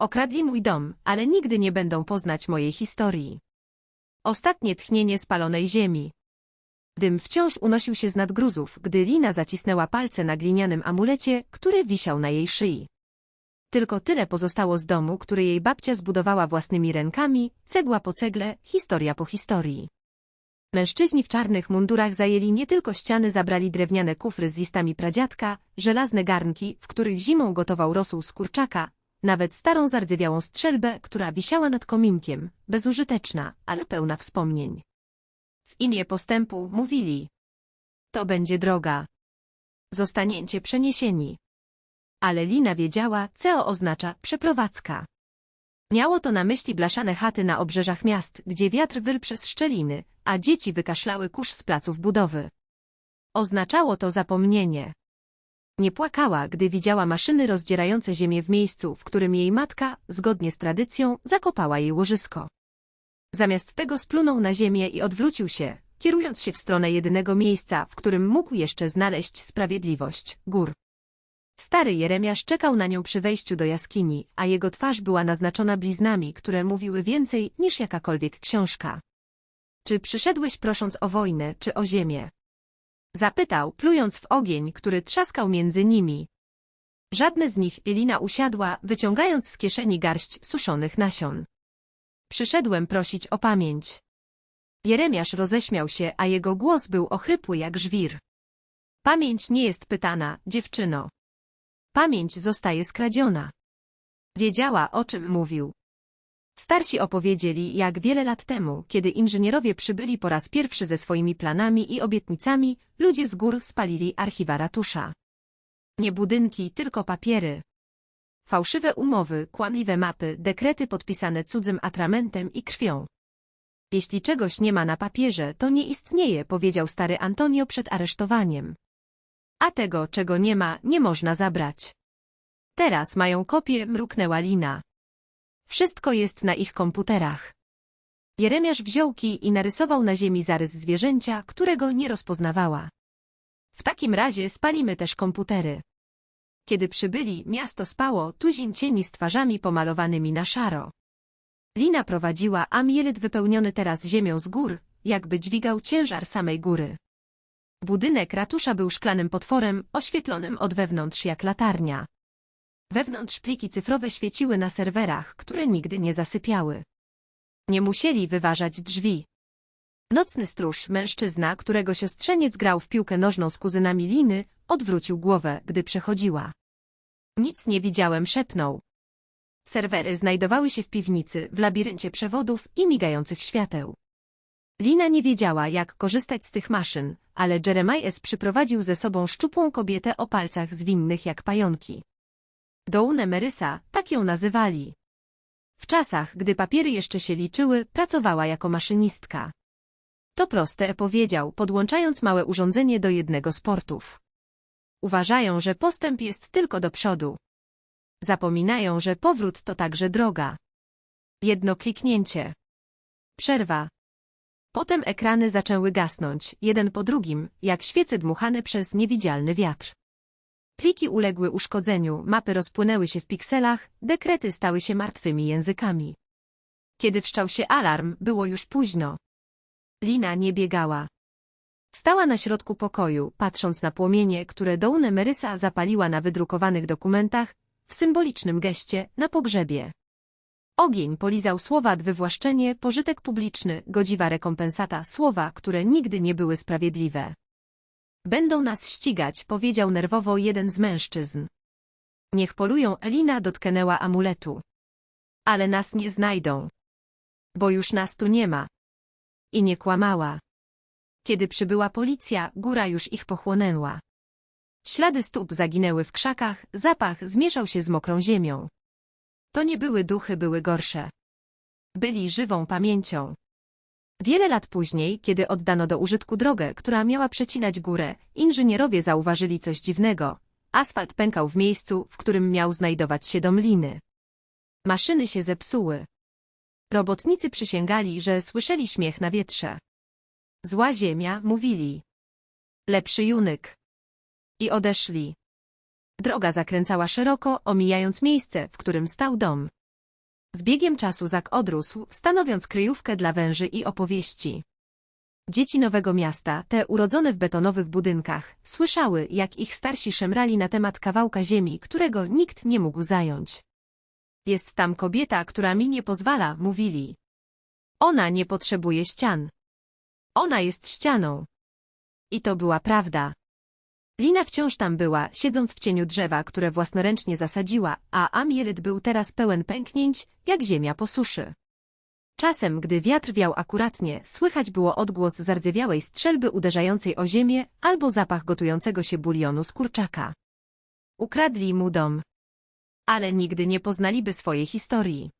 Okradli mój dom, ale nigdy nie będą poznać mojej historii. Ostatnie tchnienie spalonej ziemi. Dym wciąż unosił się z nadgruzów, gdy Lina zacisnęła palce na glinianym amulecie, który wisiał na jej szyi. Tylko tyle pozostało z domu, który jej babcia zbudowała własnymi rękami, cegła po cegle, historia po historii. Mężczyźni w czarnych mundurach zajęli nie tylko ściany, zabrali drewniane kufry z listami pradziadka, żelazne garnki, w których zimą gotował rosół z kurczaka, nawet starą zardzewiałą strzelbę, która wisiała nad kominkiem, bezużyteczna, ale pełna wspomnień. W imię postępu mówili. To będzie droga. Zostaniecie przeniesieni. Ale Lina wiedziała, co oznacza przeprowadzka. Miało to na myśli blaszane chaty na obrzeżach miast, gdzie wiatr wyl przez szczeliny, a dzieci wykaszlały kurz z placów budowy. Oznaczało to zapomnienie. Nie płakała, gdy widziała maszyny rozdzierające ziemię w miejscu, w którym jej matka, zgodnie z tradycją, zakopała jej łożysko. Zamiast tego splunął na ziemię i odwrócił się, kierując się w stronę jedynego miejsca, w którym mógł jeszcze znaleźć sprawiedliwość – gór. Stary Jeremiasz czekał na nią przy wejściu do jaskini, a jego twarz była naznaczona bliznami, które mówiły więcej niż jakakolwiek książka. Czy przyszedłeś prosząc o wojnę, czy o ziemię? Zapytał, plując w ogień, który trzaskał między nimi. Żadne z nich Elina usiadła, wyciągając z kieszeni garść suszonych nasion. Przyszedłem prosić o pamięć. Jeremiasz roześmiał się, a jego głos był ochrypły jak żwir. Pamięć nie jest pytana, dziewczyno. Pamięć zostaje skradziona. Wiedziała, o czym mówił. Starsi opowiedzieli, jak wiele lat temu, kiedy inżynierowie przybyli po raz pierwszy ze swoimi planami i obietnicami, ludzie z gór spalili archiwa ratusza. Nie budynki, tylko papiery. Fałszywe umowy, kłamliwe mapy, dekrety podpisane cudzym atramentem i krwią. Jeśli czegoś nie ma na papierze, to nie istnieje, powiedział stary Antonio przed aresztowaniem. A tego, czego nie ma, nie można zabrać. Teraz mają kopię, mruknęła Lina. Wszystko jest na ich komputerach. Jeremiasz wziął kij i narysował na ziemi zarys zwierzęcia, którego nie rozpoznawała. W takim razie spalimy też komputery. Kiedy przybyli, miasto spało, tuzin cieni z twarzami pomalowanymi na szaro. Lina prowadziła, a mielit wypełniony teraz ziemią z gór, jakby dźwigał ciężar samej góry. Budynek ratusza był szklanym potworem, oświetlonym od wewnątrz jak latarnia. Wewnątrz pliki cyfrowe świeciły na serwerach, które nigdy nie zasypiały. Nie musieli wyważać drzwi. Nocny stróż, mężczyzna, którego siostrzeniec grał w piłkę nożną z kuzynami Liny, odwrócił głowę, gdy przechodziła. Nic nie widziałem, szepnął. Serwery znajdowały się w piwnicy, w labiryncie przewodów i migających świateł. Lina nie wiedziała, jak korzystać z tych maszyn, ale Jeremias przyprowadził ze sobą szczupłą kobietę o palcach zwinnych jak pająki. Doune Merysa, tak ją nazywali. W czasach, gdy papiery jeszcze się liczyły, pracowała jako maszynistka. To proste, powiedział, podłączając małe urządzenie do jednego z portów. Uważają, że postęp jest tylko do przodu. Zapominają, że powrót to także droga. Jedno kliknięcie. Przerwa. Potem ekrany zaczęły gasnąć, jeden po drugim, jak świece dmuchane przez niewidzialny wiatr. Pliki uległy uszkodzeniu, mapy rozpłynęły się w pikselach, dekrety stały się martwymi językami. Kiedy wszczał się alarm, było już późno. Lina nie biegała. Stała na środku pokoju, patrząc na płomienie, które Doune Merysa zapaliła na wydrukowanych dokumentach, w symbolicznym geście, na pogrzebie. Ogień polizał słowa wywłaszczenie, pożytek publiczny, godziwa rekompensata, słowa, które nigdy nie były sprawiedliwe. Będą nas ścigać, powiedział nerwowo jeden z mężczyzn. Niech polują, Elina dotknęła amuletu. Ale nas nie znajdą. Bo już nas tu nie ma. I nie kłamała. Kiedy przybyła policja, góra już ich pochłonęła. Ślady stóp zaginęły w krzakach, zapach zmieszał się z mokrą ziemią. To nie były duchy, były gorsze. Byli żywą pamięcią. Wiele lat później, kiedy oddano do użytku drogę, która miała przecinać górę, inżynierowie zauważyli coś dziwnego. Asfalt pękał w miejscu, w którym miał znajdować się dom liny. Maszyny się zepsuły. Robotnicy przysięgali, że słyszeli śmiech na wietrze. Zła ziemia, mówili. Lepszy junyk. I odeszli. Droga zakręcała szeroko, omijając miejsce, w którym stał dom. Z biegiem czasu Zak odrósł, stanowiąc kryjówkę dla węży i opowieści. Dzieci Nowego Miasta, te urodzone w betonowych budynkach, słyszały, jak ich starsi szemrali na temat kawałka ziemi, którego nikt nie mógł zająć. Jest tam kobieta, która mi nie pozwala, mówili. Ona nie potrzebuje ścian. Ona jest ścianą. I to była prawda. Lina wciąż tam była, siedząc w cieniu drzewa, które własnoręcznie zasadziła, a Amieryt był teraz pełen pęknięć, jak ziemia po suszy. Czasem, gdy wiatr wiał akuratnie, słychać było odgłos zardzewiałej strzelby uderzającej o ziemię albo zapach gotującego się bulionu z kurczaka. Ukradli mu dom. Ale nigdy nie poznaliby swojej historii.